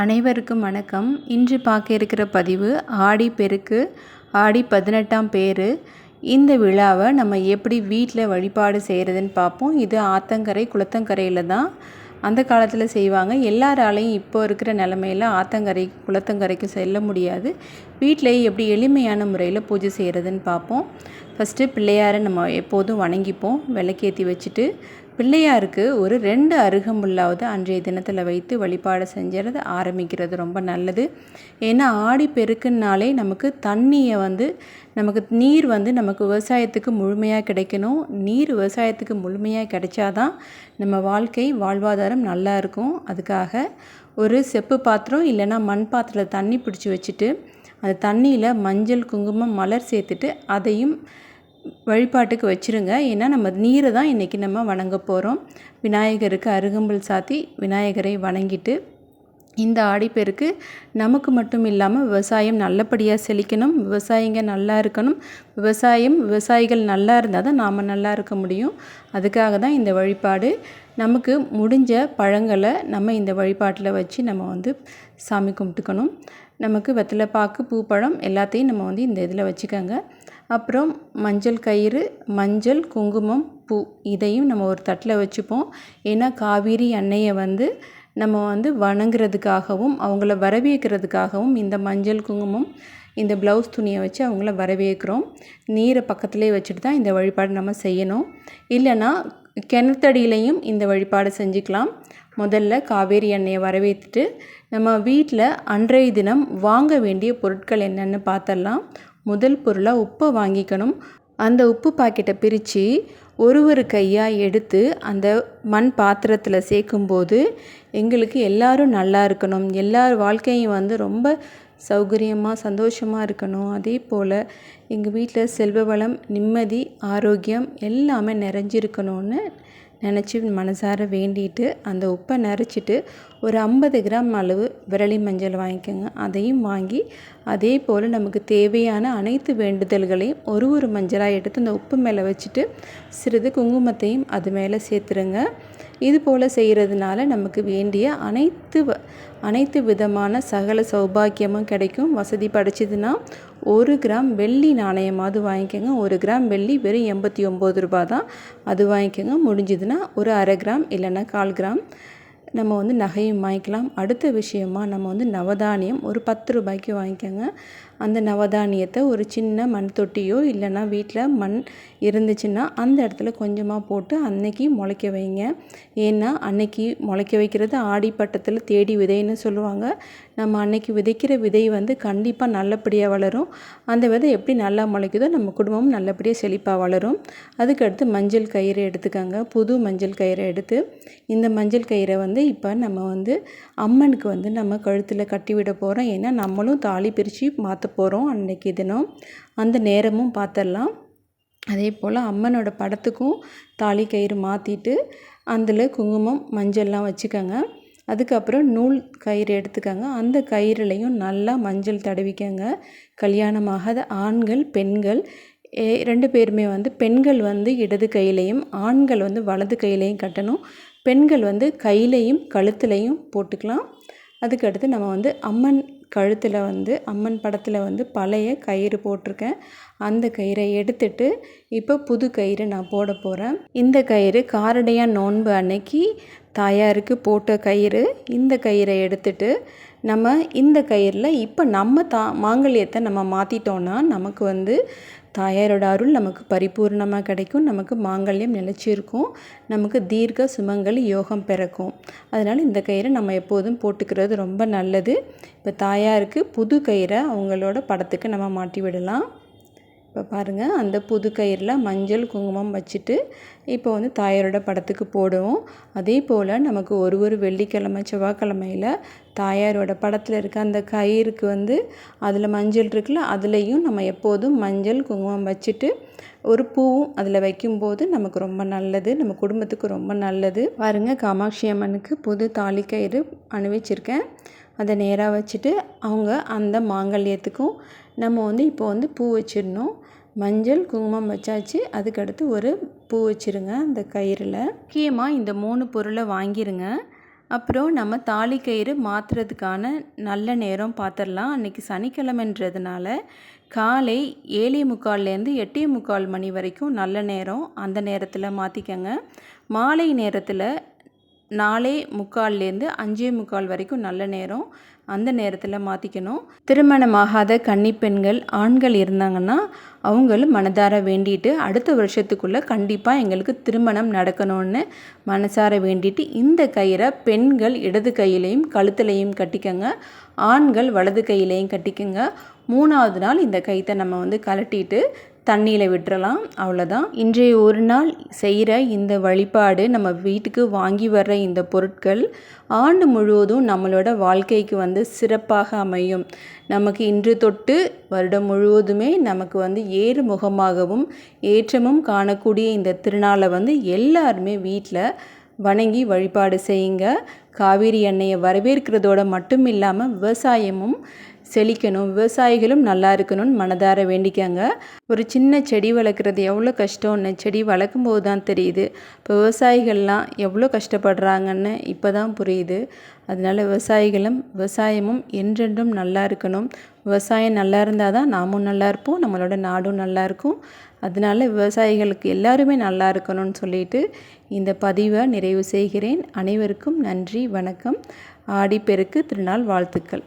அனைவருக்கும் வணக்கம். இன்று பார்க்க இருக்கிற பதிவு ஆடி பெருக்கு ஆடி பதினெட்டாம் பேர். இந்த விழாவை நம்ம எப்படி வீட்டில் வழிபாடு செய்கிறதுன்னு பார்ப்போம். இது ஆத்தங்கரை குளத்தங்கரையில் தான் அந்த காலத்தில் செய்வாங்க. எல்லாராலையும் இப்போ இருக்கிற நிலமையில ஆத்தங்கரை குளத்தங்கரைக்கு செல்ல முடியாது. வீட்டிலேயே எப்படி எளிமையான முறையில் பூஜை செய்கிறதுன்னு பார்ப்போம். ஃபஸ்ட்டு பிள்ளையாரை நம்ம எப்போதும் வணங்கிப்போம். விளக்கேற்றி வச்சுட்டு பிள்ளையாருக்கு ஒரு ரெண்டு அருகமுள்ளாவது அன்றைய தினத்தில் வைத்து வழிபாடு செஞ்சுறது ஆரம்பிக்கிறது ரொம்ப நல்லது. ஏன்னா ஆடி பெருக்குனாலே நமக்கு தண்ணியை வந்து நமக்கு நீர் வந்து நமக்கு விவசாயத்துக்கு முழுமையாக கிடைக்கணும். நீர் விவசாயத்துக்கு முழுமையாக கிடைச்சாதான் நம்ம வாழ்க்கை வாழ்வாதாரம் நல்லா இருக்கும். அதுக்காக ஒரு செப்பு பாத்திரம் இல்லைன்னா மண் பாத்திரத்தில் தண்ணி பிடிச்சி வச்சுட்டு அந்த தண்ணியில் மஞ்சள் குங்குமம் மலர் சேர்த்துட்டு அதையும் வழிபாட்டுக்கு வச்சுருங்க. ஏன்னா நம்ம நீரை தான் இன்றைக்கி நம்ம வணங்க போகிறோம் விநாயகருக்கு அருகம்புல் சாத்தி விநாயகரை வணங்கிட்டு இந்த ஆடிப்பெருக்கு நமக்கு மட்டும் இல்லாமல் விவசாயம் நல்லபடியாக செழிக்கணும் விவசாயிங்க நல்லா இருக்கணும். விவசாயம் விவசாயிகள் நல்லா இருந்தால் தான் நாம் நல்லா இருக்க முடியும். அதுக்காக தான் இந்த வழிபாடு. நமக்கு முடிஞ்ச பழங்களை நம்ம இந்த வழிபாட்டில் வச்சு நம்ம வந்து சாமி கும்பிட்டுக்கணும். நமக்கு வெத்தலைப்பாக்கு பூப்பழம் எல்லாத்தையும் நம்ம வந்து இந்த இதில் வச்சுக்கோங்க. அப்புறம் மஞ்சள் கயிறு மஞ்சள் குங்குமம் பூ இதையும் நம்ம ஒரு தட்டில் வச்சுப்போம். ஏன்னா காவேரி அன்னையை வந்து நம்ம வந்து வணங்குறதுக்காகவும் அவங்கள வரவேற்கிறதுக்காகவும் இந்த மஞ்சள் குங்குமம் இந்த ப்ளவுஸ் துணியை வச்சு அவங்கள வரவேற்கிறோம். நீரை பக்கத்துலேயே வச்சுட்டு தான் இந்த வழிபாடு நம்ம செய்யணும். இல்லைன்னா கிணத்தடியிலையும் இந்த வழிபாடு செஞ்சுக்கலாம். முதல்ல காவேரி எண்ணெயை வரவேற்றுட்டு நம்ம வீட்டில் அன்றைய தினம் வாங்க வேண்டிய பொருட்கள் என்னென்னு பார்த்தரலாம் முதல் பொருளாக உப்பை வாங்கிக்கணும். அந்த உப்பு பாக்கெட்டை பிரித்து ஒரு ஒரு கையாக எடுத்து அந்த மண் பாத்திரத்தில் சேர்க்கும்போது எங்களுக்கு எல்லோரும் நல்லா இருக்கணும். எல்லார் வாழ்க்கையும் வந்து ரொம்ப சௌகரியமாக சந்தோஷமாக இருக்கணும். அதே போல் எங்கள் வீட்டில் செல்வ வளம் நிம்மதி ஆரோக்கியம் எல்லாமே நிறைஞ்சிருக்கணும்னு நினச்சி மனசார வேண்டிட்டு அந்த உப்பை நிறச்சிட்டு ஒரு ஐம்பது கிராம் அளவு விரலி மஞ்சள் வாங்கிக்கோங்க. அதையும் வாங்கி அதே போல் நமக்கு தேவையான அனைத்து வேண்டுதல்களையும் ஒரு ஒரு மஞ்சளாக எடுத்து அந்த உப்பு மேலே வச்சுட்டு சிறிது குங்குமத்தையும் அது மேலே சேர்த்துருங்க. இது போல் செய்கிறதுனால நமக்கு வேண்டிய அனைத்து அனைத்து விதமான சகல சௌபாக்கியமும் கிடைக்கும். வசதி படைச்சதுன்னா ஒரு கிராம் வெள்ளி நாணயமாவது வாங்கிக்கோங்க. ஒரு கிராம் வெள்ளி வெறும் எண்பத்தி ஒம்பது ரூபா தான் அது வாங்கிக்கோங்க. முடிஞ்சதுன்னா ஒரு அரை கிராம் இல்லைன்னா கால் கிராம். நம்ம வந்து நகையும் வாங்கிக்கலாம். அடுத்த விஷயமாக நம்ம வந்து நவதானியம் ஒரு பத்து ரூபாய்க்கு வாங்கிக்கோங்க. அந்த நவதானியத்தை ஒரு சின்ன மண் தொட்டியோ இல்லைன்னா வீட்டில் மண் இருந்துச்சுன்னா அந்த இடத்துல கொஞ்சமாக போட்டு அன்னைக்கு முளைக்க வைங்க. ஏன்னா அன்னைக்கு முளைக்க வைக்கிறது ஆடிப்பட்டத்தில் தேடி விதைன்னு சொல்லுவாங்க. நம்ம அன்னைக்கு விதைக்கிற விதை வந்து கண்டிப்பாக நல்லபடியாக வளரும். அந்த விதை எப்படி நல்லா முளைக்குதோ நம்ம குடும்பமும் நல்லபடியாக செழிப்பாக வளரும். அதுக்கடுத்து மஞ்சள் கயிறு எடுத்துக்கோங்க. புது மஞ்சள் கயிறை எடுத்து இந்த மஞ்சள் கயிறை வந்து இப்போ நம்ம வந்து அம்மனுக்கு வந்து நம்ம கழுத்தில் கட்டி விட போகிறோம் ஏன்னா நம்மளும் தாலி பிரித்து மாற்ற போகிறோம் அன்னைக்கு தினம். அந்த நேரமும் பார்த்துடலாம் அதே போல் அம்மனோட படத்துக்கும் தாலி கயிறு மாற்றிட்டு அதில் குங்குமம் மஞ்சள்லாம் வச்சுக்கோங்க. அதுக்கப்புறம் நூல் கயிறு எடுத்துக்கோங்க. அந்த கயிறுலையும் நல்லா மஞ்சள் தடவிக்கங்க. கல்யாணமாகாத ஆண்கள் பெண்கள் ரெண்டு பேருமே வந்து பெண்கள் வந்து இடது கையிலையும் ஆண்கள் வந்து வலது கையிலையும் கட்டணும். பெண்கள் வந்து கையிலையும் கழுத்துலையும் போட்டுக்கலாம். அதுக்கடுத்து நம்ம வந்து அம்மன் கழுத்தில் வந்து அம்மன் படத்தில் வந்து பழைய கயிறு போட்டிருக்கேன். அந்த கயிறை எடுத்துட்டு இப்போ புது கயிறு நான் போட போகிறேன் இந்த கயிறு காரடையாக நோன்பு அன்னைக்கு தாயாருக்கு போட்ட கயிறு. இந்த கயிறை எடுத்துட்டு நம்ம இந்த கயிறில் இப்போ நம்ம தா மாங்கல்யத்தை நம்ம மாற்றிட்டோன்னா நமக்கு வந்து தாயாரோட அருள் நமக்கு பரிபூர்ணமாக கிடைக்கும். நமக்கு மாங்கல்யம் நிலச்சிருக்கும். நமக்கு தீர்க்க சுமங்கல் யோகம் பிறக்கும். அதனால் இந்த கயிறை நம்ம எப்போதும் போட்டுக்கிறது ரொம்ப நல்லது. இப்போ தாயாருக்கு புது கயிறை அவங்களோட படத்துக்கு நம்ம மாட்டி விடலாம். இப்போ பாருங்கள் அந்த புது கயிறில் மஞ்சள் குங்குமம் வச்சுட்டு இப்போ வந்து தாயாரோட படத்துக்கு போடுவோம். அதே போல் நமக்கு ஒரு ஒரு வெள்ளிக்கிழமை செவ்வாய்க்கிழமையில் தாயாரோட படத்தில் இருக்க அந்த கயிறுக்கு வந்து அதில் மஞ்சள் இருக்குல்ல அதுலேயும் நம்ம எப்போதும் மஞ்சள் குங்குமம் வச்சுட்டு ஒரு பூவும் அதில் வைக்கும்போது நமக்கு ரொம்ப நல்லது நம்ம குடும்பத்துக்கு ரொம்ப நல்லது. பாருங்கள் காமாட்சி அம்மனுக்கு புது தாலி கயிறு அணிவிச்சிருக்கேன். அதை நேராக வச்சுட்டு அவங்க அந்த மாங்கல்யத்துக்கும் நம்ம வந்து இப்போ வந்து பூ வச்சிடணும். மஞ்சள் குங்குமம் வச்சாச்சு. அதுக்கடுத்து ஒரு பூ வச்சுருங்க அந்த கயிறில். முக்கியமாக இந்த மூணு பொருளை வாங்கிருங்க. அப்புறம் நம்ம தாலி கயிறு மாற்றுறதுக்கான நல்ல நேரம் பார்த்துடலாம் அன்றைக்கி சனிக்கிழமைன்றதுனால காலை ஏழே முக்கால்லேருந்து எட்டே முக்கால் மணி வரைக்கும் நல்ல நேரம். அந்த நேரத்தில் மாற்றிக்கங்க மாலை நேரத்தில் நாலே முக்கால்லேருந்து அஞ்சே முக்கால் வரைக்கும் நல்ல நேரம் அந்த நேரத்தில் மாற்றிக்கணும் திருமணமாகாத கன்னிப்பெண்கள் ஆண்கள் இருந்தாங்கன்னா அவங்களும் மனதார வேண்டிட்டு அடுத்த வருஷத்துக்குள்ளே கண்டிப்பாக எங்களுக்கு திருமணம் நடக்கணும்னு மனசார வேண்டிட்டு இந்த கயிறை பெண்கள் இடது கையிலையும் கழுத்துலையும் கட்டிக்கங்க. ஆண்கள் வலது கையிலையும் கட்டிக்கங்க. மூணாவது நாள் இந்த கயிற்றை நம்ம வந்து கலட்டிட்டு தண்ணியில் விட்டுறலாம். அவ்வளோதான் இன்றைய ஒரு நாள் செய்கிற இந்த வழிபாடு நம்ம வீட்டுக்கு வாங்கி வர்ற இந்த பொருட்கள் ஆண்டு முழுவதும் நம்மளோட வாழ்க்கைக்கு வந்து சிறப்பாக அமையும். நமக்கு இன்று தொட்டு வருடம் முழுவதுமே நமக்கு வந்து ஏறு முகமாகவும் ஏற்றமும் காணக்கூடிய இந்த திருநாளை வந்து எல்லாருமே வீட்டில் வணங்கி வழிபாடு செய்யுங்க. காவேரி எண்ணெயை வரவேற்கிறதோட மட்டும் இல்லாமல் விவசாயமும் செழிக்கணும் விவசாயிகளும் நல்லா இருக்கணும்னு மனதார வேண்டிக்கங்க. ஒரு சின்ன செடி வளர்க்குறது எவ்வளோ கஷ்டம்னு செடி வளர்க்கும் போது தான் தெரியுது. இப்போ விவசாயிகள்லாம் எவ்வளோ கஷ்டப்படுறாங்கன்னு இப்போ தான் புரியுது. அதனால் விவசாயிகளும் விவசாயமும் என்றென்றும் நல்லா இருக்கணும். விவசாயம் நல்லா இருந்தால் தான் நாமும் நல்லா இருப்போம் நம்மளோட நாடும் நல்லா இருக்கும். அதனால் விவசாயிகளுக்கு எல்லாருமே நல்லா இருக்கணும்னு சொல்லிட்டு இந்த பதிவை நிறைவு செய்கிறேன். அனைவருக்கும் நன்றி வணக்கம். ஆடிப்பெருக்கு திருநாள் வாழ்த்துக்கள்.